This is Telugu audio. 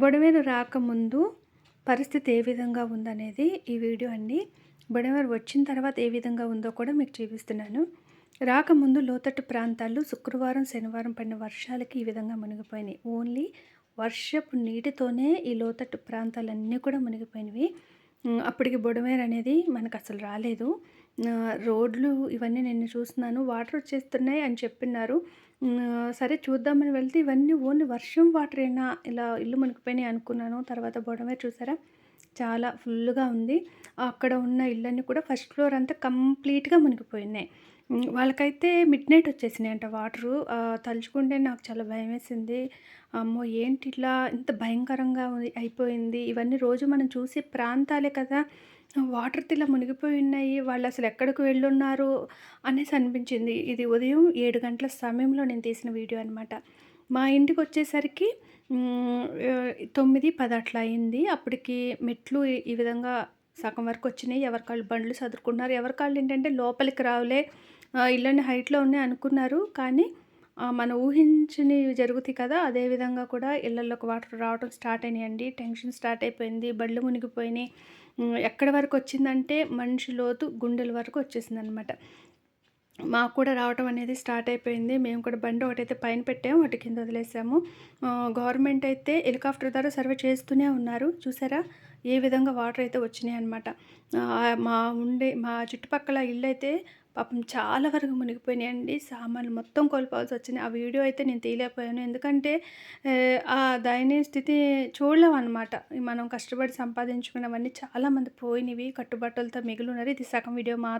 బుడమేరు రాకముందు పరిస్థితి ఏ విధంగా ఉందనేది ఈ వీడియో అండి. బుడమేరు వచ్చిన తర్వాత ఏ విధంగా ఉందో కూడా మీకు చూపిస్తున్నాను. రాకముందు లోతట్టు ప్రాంతాల్లో శుక్రవారం శనివారం పడిన వర్షాలకి ఈ విధంగా మునిగిపోయినాయి. ఓన్లీ వర్షపు నీటితోనే ఈ లోతట్టు ప్రాంతాలన్నీ కూడా మునిగిపోయినవి. అప్పటికి బొడమేర్ అనేది మనకు అసలు రాలేదు రోడ్లు ఇవన్నీ నేను చూస్తున్నాను వాటర్ వచ్చేస్తున్నాయి అని చెప్పినారు సరే చూద్దామని వెళ్తే ఇవన్నీ ఓన్లీ వర్షం వాటర్ అయినా ఇలా ఇల్లు మునిగిపోయినాయి అనుకున్నాను. తర్వాత బొడమేర్ చూసారా? చాలా ఫుల్గా ఉంది. అక్కడ ఉన్న ఇళ్ళన్నీ కూడా ఫస్ట్ ఫ్లోర్ అంతా కంప్లీట్గా మునిగిపోయినాయి. వాళ్ళకైతే మిడ్ నైట్ వచ్చేసినాయి అంట వాటరు తలుచుకుంటే నాకు చాలా భయం వేసింది అమ్మో! ఏంటి ఇట్లా ఇంత భయంకరంగా అయిపోయింది? ఇవన్నీ రోజు మనం చూసే ప్రాంతాలే కదా. వాటర్ తిలా మునిగిపోయి ఉన్నాయి. వాళ్ళు అసలు ఎక్కడికి వెళ్ళున్నారు? అనేసి అనిపించింది. ఇది ఉదయం ఏడు గంటల సమయంలో నేను తీసిన వీడియో అనమాట మా ఇంటికి వచ్చేసరికి తొమ్మిది పది అట్లా అయింది. అప్పటికి మెట్లు ఈ- విధంగా సగం వరకు వచ్చినాయి. ఎవరికాళ్ళు బండ్లు చదువుకున్నారు ఎవరికాళ్ళు ఏంటంటే లోపలికి రావులే. ఇళ్ళని హైట్లో ఉన్నాయి అనుకున్నారు. కానీ మనం ఊహించని జరుగుతాయి కదా అదేవిధంగా కూడా ఇళ్ళల్లోకి వాటర్ రావడం స్టార్ట్ అయినాయండి. టెన్షన్ స్టార్ట్ అయిపోయింది. బళ్ళు మునిగిపోయినాయి. ఎక్కడి వరకు వచ్చిందంటే మనిషి లోతు గుండెల వరకు వచ్చేసింది అనమాట మాకు కూడా రావటం అనేది స్టార్ట్ అయిపోయింది. మేము కూడా బండి ఒకటైతే పైన పెట్టాము ఒకటి కింద వదిలేసాము. గవర్నమెంట్ అయితే హెలికాప్టర్ ద్వారా సర్వే చేస్తూనే ఉన్నారు. చూసారా? ఏ విధంగా వాటర్ అయితే వచ్చినాయి అనమాట మా ఉండే మా చుట్టుపక్కల ఇల్లు అయితే పాపం చాలా వరకు మునిగిపోయినాయండి. సామాన్లు మొత్తం కోల్పోవాల్సి వచ్చింది. ఆ వీడియో అయితే నేను తీయలేకపోయాను. ఎందుకంటే ఆ దయనీయ స్థితి చూడలేం అనమాట మనం కష్టపడి సంపాదించుకున్నవన్నీ చాలామంది పోయినవి కట్టుబట్టలతో మిగిలి ఉన్నారు ఇది సగం వీడియో మాత్రం.